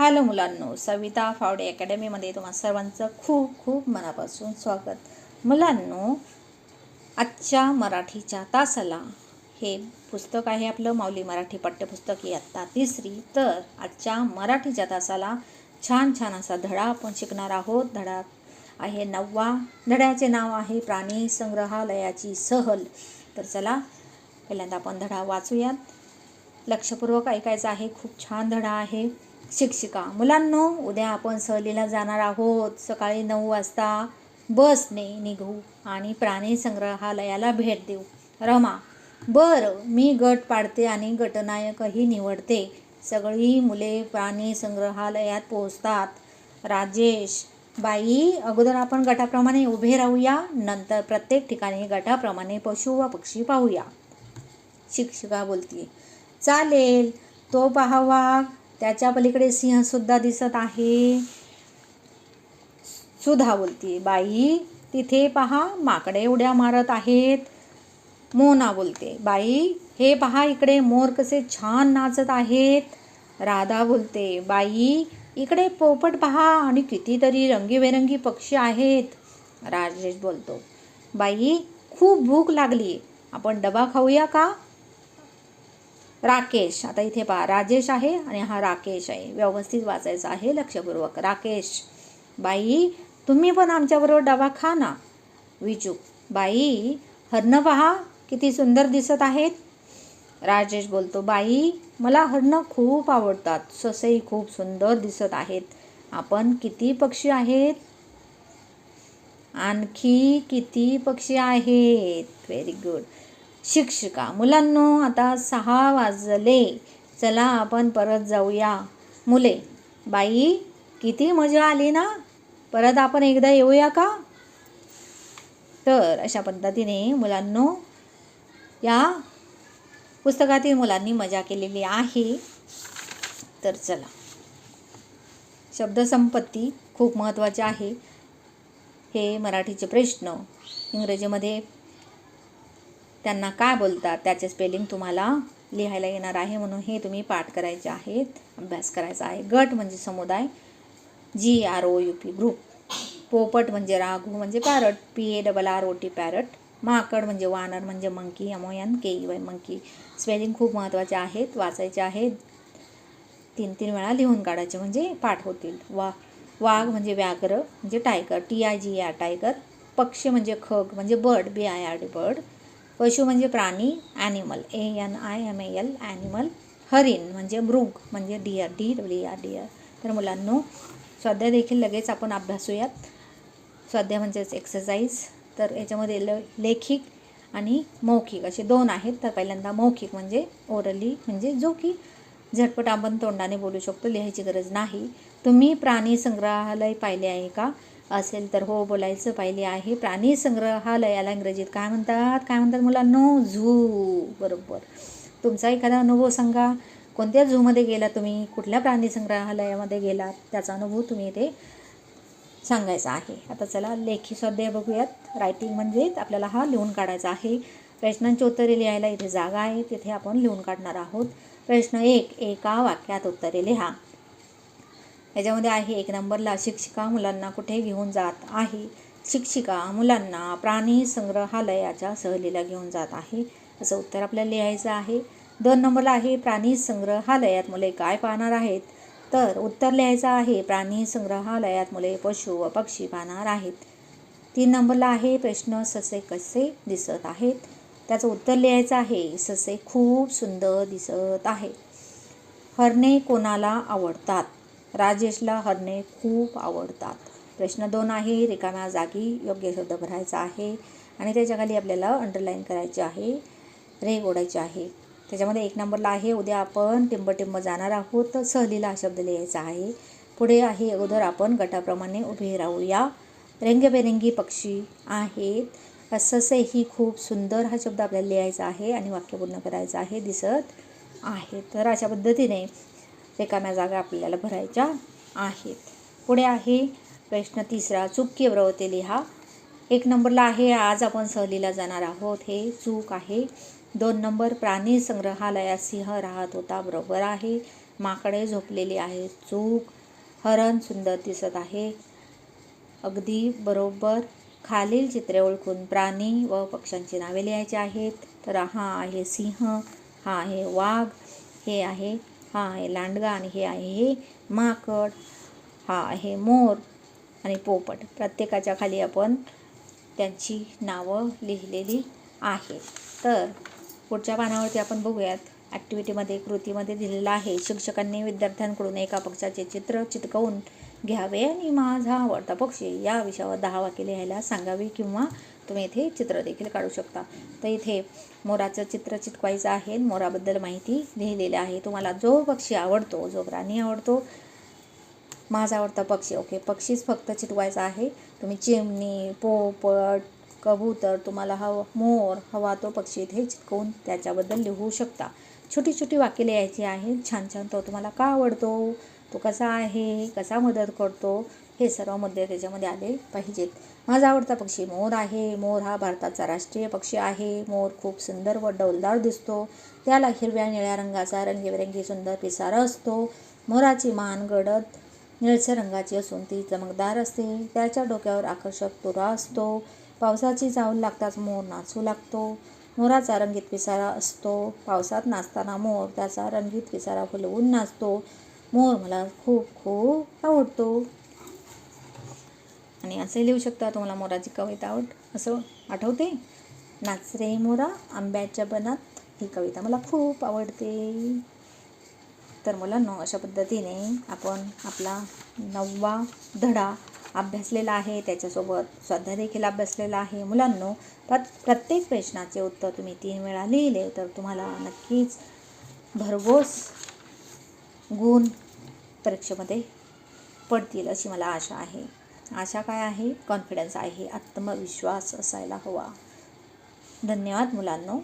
Hello मुलांनो सविता फावडे अकॅडमीमध्ये तुम्हा सर्वांचं खूप खूप मनापासून स्वागत. मुलांनो आजच्या मराठीच्या तासाला हे पुस्तक आहे आपलं माऊली मराठी पाठ्यपुस्तक इयत्ता तिसरी. तर आजच्या मराठीच्या तासाला छान छान असा धडा आपण शिकणार आहोत. धडा आहे नववा. धड्याचे नाव आहे प्राणी संग्रहालयाची सहल. तर चला पहिल्यांदा आपण धडा वाचूयात. लक्षपूर्वक ऐकायचं आहे खूप छान धडा आहे. शिक्षिका. मुलांनो उद्या आपण सहलीला जाणार आहोत. सकाळी नऊ वाजता बसने निघू आणि प्राणी संग्रहालयाला भेट देऊ. रमा बरं मी गट पाडते आणि गटनायकही निवडते. सगळी मुले प्राणी संग्रहालयात पोहोचतात. राजेश बाई अगोदर आपण गटाप्रमाणे उभे राहूया नंतर प्रत्येक ठिकाणी गटाप्रमाणे पशु व पक्षी पाहूया. शिक्षिका बोलते चालेल तो पाहावा. त्याच्या पलीकडे सिंहसुद्धा दिसत आहे. सुधा बोलते बाई तिथे पहा माकडे उड्या मारत आहेत. मोना बोलते बाई हे पहा इकडे मोर कसे छान नाचत आहेत. राधा बोलते बाई इकडे पोपट पहा आणि कितीतरी रंगीबेरंगी पक्षी आहेत. राजेश बोलतो बाई खूप भूक लागली आपण डबा खाऊया का? राकेश आता इथे पहा राजेश आहे आणि हा राकेश आहे. व्यवस्थित वाचायचं आहे लक्षपूर्वक. राकेश बाई तुम्ही पण आमच्याबरोबर डबा खा ना. विचू बाई हरणं पहा किती सुंदर दिसत आहेत. राजेश बोलतो बाई मला हरणं खूप आवडतात. ससई खूप सुंदर दिसत आहेत. आपण किती पक्षी आहेत? आणखी किती पक्षी आहेत? व्हेरी गुड शिक्षिका. मुलांनो आता सहा वाजले. चला आपण परत जाऊया. मुले बाई किती मजा आली ना? परत आपण एकदा येऊया का? तर अशा पद्धतीने मुलांनो या पुस्तकातील मुलांनी मजा केलेली आहे. तर चला. शब्दसंपत्ती खूप महत्त्वाची आहे. हे मराठीचे प्रश्न. इंग्रजीमध्ये त्यांना काय बोलतात? त्याचे स्पेलिंग तुम्हाला लिहायला येणार आहे म्हणून हे तुम्ही पाठ करायचे आहेत. अभ्यास करायचा आहे. गट म्हणजे समुदाय. G R O U P group पोपट म्हणजे राघू म्हणजे parrot P A double R O T parrot माकड म्हणजे वानर म्हणजे monkey M O N K E Y monkey spelling खूप महत्त्वाचे आहेत. वाचायचे आहेत. तीन तीन वेळा लिहून काढायचे म्हणजे पाठ होतील. वा वाघ म्हणजे व्याघ्र म्हणजे tiger T I G R tiger पक्षी म्हणजे खग म्हणजे bird B I R D bird पशु म्हणजे प्राणी animal A N I M A L animal हरिण म्हणजे मृग म्हणजे deer D W R deer तर मुलांनो स्वाध्याय देखील लगेच आपण अभ्यासूयात. स्वाध्याय म्हणजेच एक्सरसाइज तर याच्यामध्ये ल लेखिक आणि मौखिक असे दोन आहेत. तर पहिल्यांदा मौखिक म्हणजे ओरली म्हणजे जो की झटपट आपण तोंडाने बोलू शकतो लिहायची गरज नाही. तुम्ही प्राणी संग्रहालय पाहिले आहे का? असेल तर हो बोलायचं पाहिले आहे. प्राणी संग्रहालयाला इंग्रजीत काय म्हणतात? काय म्हणतात मुलांनो? झू. बरोबर. तुमचा एखादा अनुभव सांगा. कोणत्या झूमध्ये गेला तुम्ही? कुठल्या प्राणी संग्रहालयामध्ये गेलात त्याचा अनुभव तुम्ही इथे सांगायचा आहे. आता चला लेखी स्वाध्याय बघूयात. रायटिंग म्हणजे आपल्याला हा लिहून काढायचा आहे. प्रश्नांची उत्तरे लिहायला इथे जागा आहे. तिथे आपण लिहून काढणार आहोत. प्रश्न एक एका वाक्यात उत्तरे लिहा. याच्यामध्ये आहे एक नंबरला शिक्षिका मुलांना कुठे घेऊन जात आहे. शिक्षिका मुलांना प्राणी संग्रहालयाच्या सहलीला घेऊन जात आहे. असं उत्तर आपल्याला लिहायचं आहे. दोन नंबरला आहे प्राणी संग्रहालयात मुले काय पाहणार आहेत? तर उत्तर लिहायचं आहे प्राणी संग्रहालयात मुले पशु व पक्षी पाहणार आहेत. तीन नंबरला आहे प्रश्न ससे कसे दिसत आहेत? त्याचं उत्तर लिहायचं आहे ससे खूप सुंदर दिसत आहे हरणे कोणाला आवडतात? राजेशला हरणे खूप आवडतात. प्रश्न दोन आहे रिकाम्या जागी योग्य शब्द भरायचा आहे आणि त्याच्याखाली आपल्याला अंडरलाईन करायचे आहे रे ओढायचे आहे. त्याच्यामध्ये एक नंबरला आहे उद्या आपण टिंब जाणार आहोत तर सहलीला हा शब्द लिहायचा आहे. पुढे आहे अगोदर आपण गटाप्रमाणे उभे राहूया. रंगबेरंगी पक्षी आहेत. ससे ही खूप सुंदर हा शब्द आपल्याला लिहायचा आहे आणि वाक्य पूर्ण करायचं आहे दिसत आहे. तर अशा पद्धतीने रिकाम्या जागा आपल्याला भरायच्या आहेत. पुढे आहे प्रश्न तिसरा चूक प्रवृत्ती लिहा. एक नंबरला आहे आज आपण सहलीला जाणार आहोत. हे चूक आहे. दोन नंबर प्राणी संग्रहालयात सिंह राहत होता बरोबर आहे. माकडे झोपलेले आहे. चूक हरण सुंदर दिसत आहे. अगदी बरोबर. खालील चित्रे ओळखून प्राणी व पक्ष्यांची नावे लिहायची आहेत. तर हा आहे सिंह हा आहे वाघ हे आहे हा आहे लांडगा आणि हे आहे हे माकड हा आहे मोर आणि पोपट. प्रत्येकाच्या खाली आपण त्यांची नावं लिहिलेली आहेत. तर पुढच्या पानावरती आपण बघूयात. ॲक्टिव्हिटीमध्ये कृतीमध्ये दिलेलं आहे. शिक्षकांनी विद्यार्थ्यांकडून एका पक्षाचे चित्र चिटकवून घ्यावे आणि माझा आवडता पक्षी या विषयावर दहा वाक्य लिहायला सांगावी किंवा तुम्ही इथे चित्र देखील काढू शकता. तर इथे मोराचं चित्र चिटकवायचं आहे. मोराबद्दल माहिती लिहिलेली आहे. तुम्हाला जो पक्षी आवडतो जो प्राणी आवडतो माझा आवडता पक्षी. ओके पक्षीच फक्त चिटवायचा आहे. तुम्ही चिमणी पोपट कबूतर तुम्हाला हव मोर हवा तो पक्षी इथे चिटकवून त्याच्याबद्दल लिहू शकता. छोटी छोटी वाक्य लिहायची आहेत छान छान तो तुम्हाला का आवडतो? तो कसा आहे? कसा मदत करतो? हे सर्व मुद्दे त्याच्यामध्ये आले पाहिजेत. माझा आवडता पक्षी मोर आहे. मोर हा भारताचा राष्ट्रीय पक्षी आहे. मोर खूप सुंदर व डौलदार दिसतो. त्याला हिरव्या निळ्या रंगाचा रंगीबेरंगी सुंदर पिसारा असतो. मोराची मान गडद निळसर रंगाची असून ती चमकदार असते. त्याच्या डोक्यावर आकर्षक तुरा असतो. पावसाची चावल लागताच मोर नाचू लागतो. मोराचा रंगीत पिसारा असतो. पावसात नाचताना मोर त्याचा रंगीत पिसारा फुलवून नाचतो. मोर मला खूप खूप आवडतो. आणि असे लिहू शकता तुम्हाला मोराची कविता आवड असं आठवते? नाच रे मोरा आंब्याच्या बनात ही कविता मला खूप आवडते. तर मुलांनो अशा पद्धतीने आपण आपला नववा धडा अभ्यासलेला आहे त्याच्यासोबत स्वाध्याय देखील अभ्यासलेला आहे. मुलांनो प्रत प्रत्येक प्रश्नाचे उत्तर तुम्ही तीन वेळा लिहिले तर तुम्हाला नक्कीच भरघोस गुण परीक्षेमध्ये पडतील अशी मला आशा आहे. आशा काय आहे? कॉन्फिडन्स आहे आत्मविश्वास असायला हवा. धन्यवाद मुलांनो.